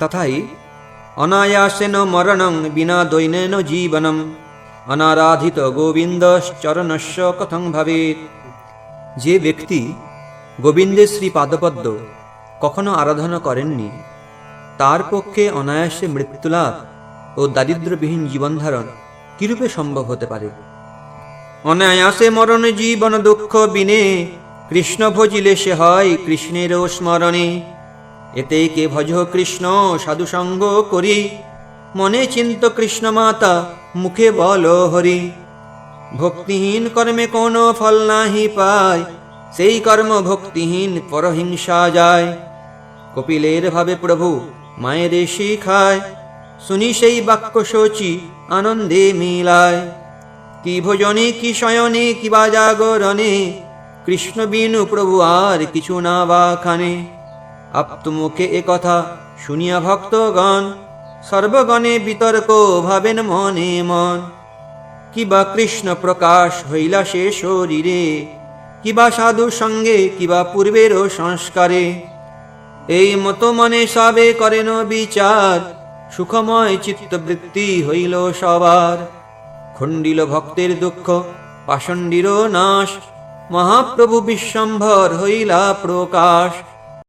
তথাই অনায়াসেন মরণং বিনা দৈনেন জীবনম। অনারাধিত কথং ভবেত। যে ব্যক্তি গোবিন্দের শ্রী পাদপদ্ম কখনো আরাধনা করেননি, তার পক্ষে অনায়াসে মৃত্যুলাভ ও দারিদ্র্যবিহীন জীবনধারণ কিরূপে সম্ভব হতে পারে? অনায়াসে মরণ জীবন দুঃখ বিনে, কৃষ্ণ ভজিলে সে হয় কৃষ্ণেরও স্মরণে। এতে কে ভজ কৃষ্ণ সাধু সঙ্গ করি? মনে চিন্ত কৃষ্ণ মাতা, মুখে বল হরি। ভক্তিহীন কর্মে কোনো ফল নাহি পায়, সেই কর্ম ভক্তিহীন পরহিংসা যায়। কপিলের ভাবে প্রভু মায়ের শিখায় শুনি সেই বাক্য শোচি আনন্দে মিলায়। কি ভোজনে, কি শয়নে, কি বা জাগরণে, কৃষ্ণ বিনু প্রভু আর কিছু না বা খানে। আপ্তমুখে এ কথা শুনিয়া ভক্তগণ, সর্বগণে বিতর্ক ভাবেন মনে মন। কিবা কৃষ্ণ প্রকাশ হইলা সে শরীরে, কিবা সাধু সঙ্গে, কিবা পূর্বেরও সংস্কারে। এই মতো মনে সবে করেন বিচার, সুখময় চিত্তবৃত্তি হইল সবার। খণ্ডিল ভক্তের দুঃখ পাষণ্ডীর নাশ, মহাপ্রভু বিশ্বম্ভর হইলা প্রকাশ।